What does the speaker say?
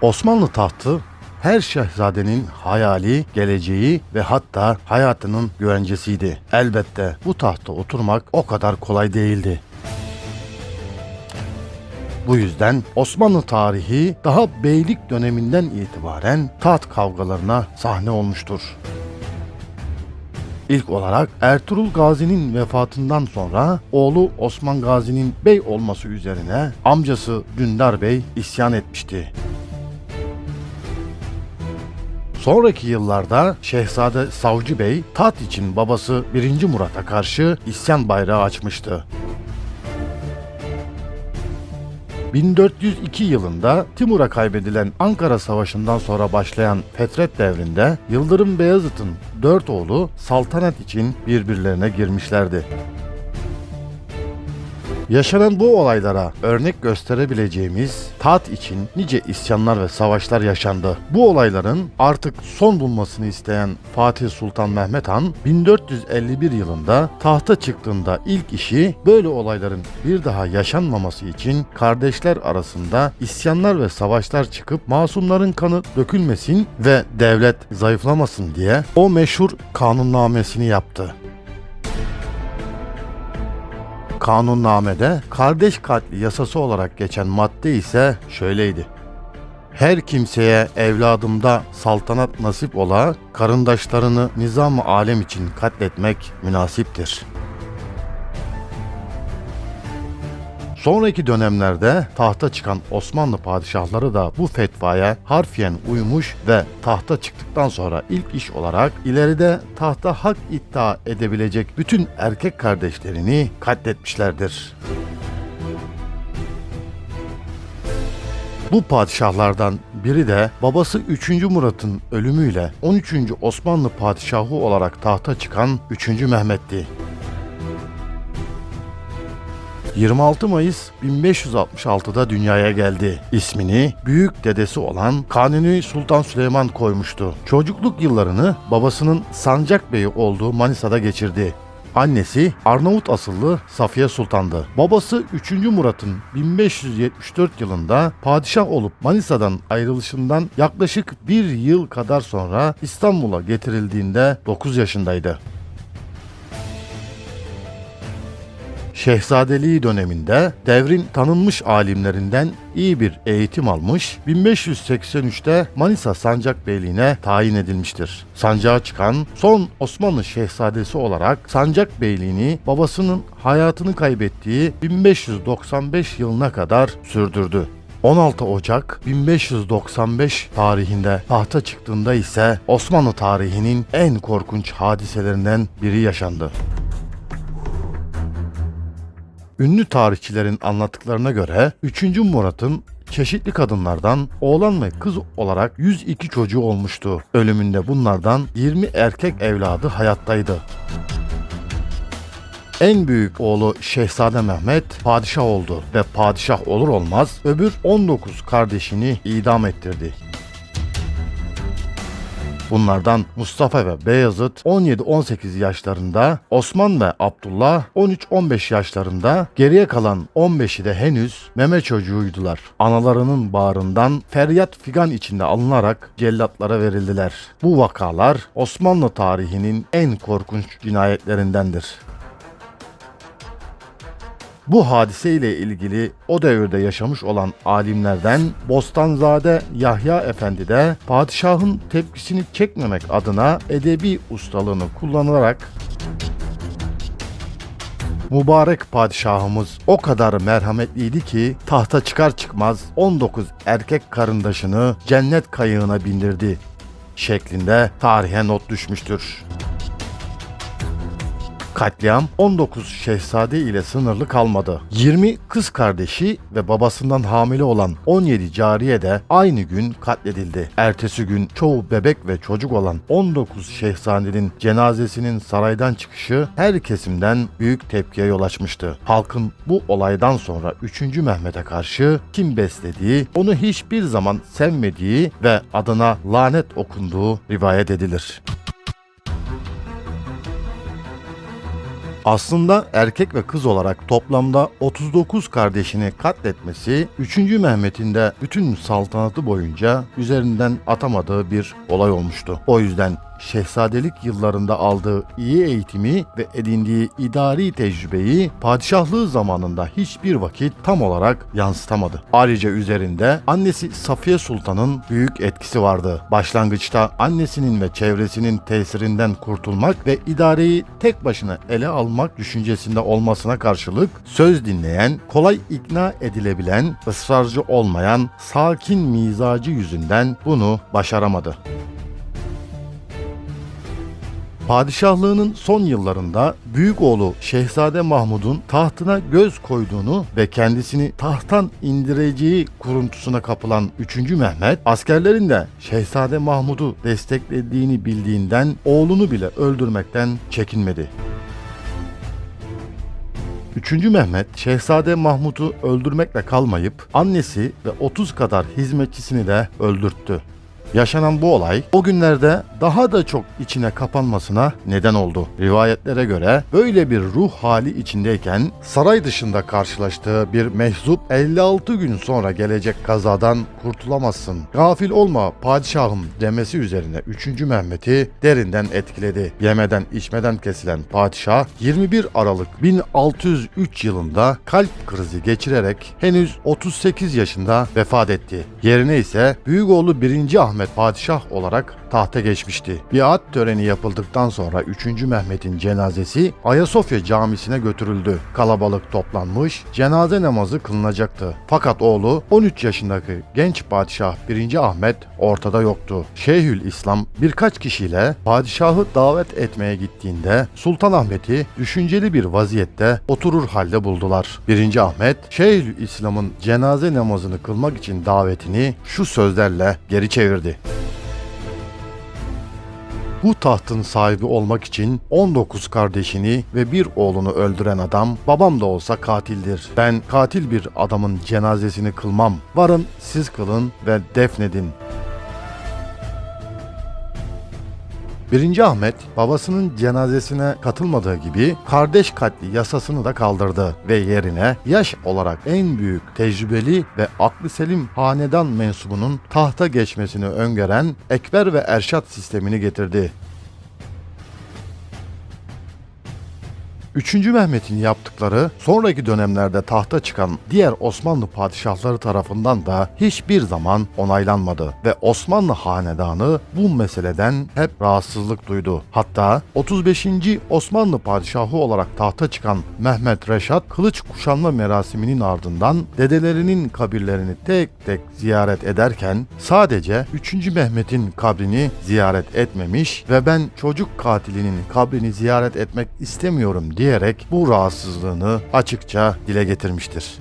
Osmanlı tahtı her şehzadenin hayali, geleceği ve hatta hayatının güvencesiydi. Elbette bu tahta oturmak o kadar kolay değildi. Bu yüzden Osmanlı tarihi daha beylik döneminden itibaren taht kavgalarına sahne olmuştur. İlk olarak Ertuğrul Gazi'nin vefatından sonra oğlu Osman Gazi'nin bey olması üzerine amcası Dündar Bey isyan etmişti. Sonraki yıllarda Şehzade Savcı Bey taht için babası 1. Murat'a karşı isyan bayrağı açmıştı. 1402 yılında Timur'a kaybedilen Ankara Savaşı'ndan sonra başlayan Fetret devrinde Yıldırım Beyazıt'ın dört oğlu saltanat için birbirlerine girmişlerdi. Yaşanan bu olaylara örnek gösterebileceğimiz taht için nice isyanlar ve savaşlar yaşandı. Bu olayların artık son bulmasını isteyen Fatih Sultan Mehmet Han 1451 yılında tahta çıktığında ilk işi böyle olayların bir daha yaşanmaması için kardeşler arasında isyanlar ve savaşlar çıkıp masumların kanı dökülmesin ve devlet zayıflamasın diye o meşhur kanunnamesini yaptı. Kanunnamede kardeş katli yasası olarak geçen madde ise şöyleydi. Her kimseye evladımda saltanat nasip ola, karındaşlarını nizam-ı alem için katletmek münasiptir. Sonraki dönemlerde tahta çıkan Osmanlı padişahları da bu fetvaya harfiyen uymuş ve tahta çıktıktan sonra ilk iş olarak ileride tahta hak iddia edebilecek bütün erkek kardeşlerini katletmişlerdir. Bu padişahlardan biri de babası 3. Murat'ın ölümüyle 13. Osmanlı padişahı olarak tahta çıkan 3. Mehmet'ti. 26 Mayıs 1566'da dünyaya geldi. İsmini büyük dedesi olan Kanuni Sultan Süleyman koymuştu. Çocukluk yıllarını babasının Sancak Bey'i olduğu Manisa'da geçirdi. Annesi Arnavut asıllı Safiye Sultan'dı. Babası 3. Murat'ın 1574 yılında padişah olup Manisa'dan ayrılışından yaklaşık bir yıl kadar sonra İstanbul'a getirildiğinde 9 yaşındaydı. Şehzadeliği döneminde devrin tanınmış alimlerinden iyi bir eğitim almış, 1583'te Manisa Sancak Beyliğine tayin edilmiştir. Sancağa çıkan son Osmanlı şehzadesi olarak Sancak Beyliğini babasının hayatını kaybettiği 1595 yılına kadar sürdürdü. 16 Ocak 1595 tarihinde tahta çıktığında ise Osmanlı tarihinin en korkunç hadiselerinden biri yaşandı. Ünlü tarihçilerin anlattıklarına göre 3. Murat'ın çeşitli kadınlardan oğlan ve kız olarak 102 çocuğu olmuştu. Ölümünde bunlardan 20 erkek evladı hayattaydı. En büyük oğlu Şehzade Mehmet padişah oldu ve padişah olur olmaz öbür 19 kardeşini idam ettirdi. Bunlardan Mustafa ve Beyazıt 17-18 yaşlarında, Osman ve Abdullah 13-15 yaşlarında, geriye kalan 15'i de henüz meme çocuğuydular. Analarının bağrından feryat figan içinde alınarak cellatlara verildiler. Bu vakalar Osmanlı tarihinin en korkunç cinayetlerindendir. Bu hadise ile ilgili o devirde yaşamış olan alimlerden Bostanzade Yahya Efendi de padişahın tepkisini çekmemek adına edebi ustalığını kullanarak Mübarek padişahımız o kadar merhametliydi ki tahta çıkar çıkmaz 19 erkek karındaşını cennet kayığına bindirdi şeklinde tarihe not düşmüştür. Katliam 19 şehzade ile sınırlı kalmadı. 20 kız kardeşi ve babasından hamile olan 17 cariye de aynı gün katledildi. Ertesi gün çoğu bebek ve çocuk olan 19 şehzadenin cenazesinin saraydan çıkışı her kesimden büyük tepkiye yol açmıştı. Halkın bu olaydan sonra 3. Mehmet'e karşı kim beslediği, onu hiçbir zaman sevmediği ve adına lanet okunduğu rivayet edilir. Aslında erkek ve kız olarak toplamda 39 kardeşini katletmesi 3. Mehmet'in de bütün saltanatı boyunca üzerinden atamadığı bir olay olmuştu. O yüzden şehzadelik yıllarında aldığı iyi eğitimi ve edindiği idari tecrübeyi padişahlığı zamanında hiçbir vakit tam olarak yansıtamadı. Ayrıca üzerinde annesi Safiye Sultan'ın büyük etkisi vardı. Başlangıçta annesinin ve çevresinin tesirinden kurtulmak ve idareyi tek başına ele almak düşüncesinde olmasına karşılık söz dinleyen, kolay ikna edilebilen, ısrarcı olmayan, sakin mizacı yüzünden bunu başaramadı. Padişahlığının son yıllarında büyük oğlu Şehzade Mahmud'un tahtına göz koyduğunu ve kendisini tahttan indireceği kuruntusuna kapılan 3. Mehmet, askerlerin de Şehzade Mahmud'u desteklediğini bildiğinden oğlunu bile öldürmekten çekinmedi. 3. Mehmet Şehzade Mahmud'u öldürmekle kalmayıp annesi ve 30 kadar hizmetçisini de öldürttü. Yaşanan bu olay o günlerde daha da çok içine kapanmasına neden oldu. Rivayetlere göre böyle bir ruh hali içindeyken saray dışında karşılaştığı bir mehzup 56 gün sonra gelecek kazadan kurtulamazsın. Gafil olma padişahım demesi üzerine 3. Mehmet'i derinden etkiledi. Yemeden içmeden kesilen padişah 21 Aralık 1603 yılında kalp krizi geçirerek henüz 38 yaşında vefat etti. Yerine ise büyük oğlu 1. Ahmet padişah olarak tahta geçmişti. Biat töreni yapıldıktan sonra 3. Mehmet'in cenazesi Ayasofya Camisi'ne götürüldü. Kalabalık toplanmış, cenaze namazı kılınacaktı. Fakat oğlu 13 yaşındaki genç padişah 1. Ahmet ortada yoktu. Şeyhül İslam birkaç kişiyle padişahı davet etmeye gittiğinde Sultanahmet'i düşünceli bir vaziyette oturur halde buldular. 1. Ahmet Şeyhül İslam'ın cenaze namazını kılmak için davetini şu sözlerle geri çevirdi. Bu tahtın sahibi olmak için 19 kardeşini ve bir oğlunu öldüren adam babam da olsa katildir. Ben katil bir adamın cenazesini kılmam. Varın siz kılın ve defnedin. 1. Ahmet babasının cenazesine katılmadığı gibi kardeş katli yasasını da kaldırdı ve yerine yaş olarak en büyük tecrübeli ve aklı selim hanedan mensubunun tahta geçmesini öngören Ekber ve Erşat sistemini getirdi. 3. Mehmet'in yaptıkları sonraki dönemlerde tahta çıkan diğer Osmanlı padişahları tarafından da hiçbir zaman onaylanmadı ve Osmanlı hanedanı bu meseleden hep rahatsızlık duydu. Hatta 35. Osmanlı padişahı olarak tahta çıkan Mehmet Reşat kılıç kuşanma merasiminin ardından dedelerinin kabirlerini tek tek ziyaret ederken sadece 3. Mehmet'in kabrini ziyaret etmemiş ve ben çocuk katilinin kabrini ziyaret etmek istemiyorum diyerek bu rahatsızlığını açıkça dile getirmiştir.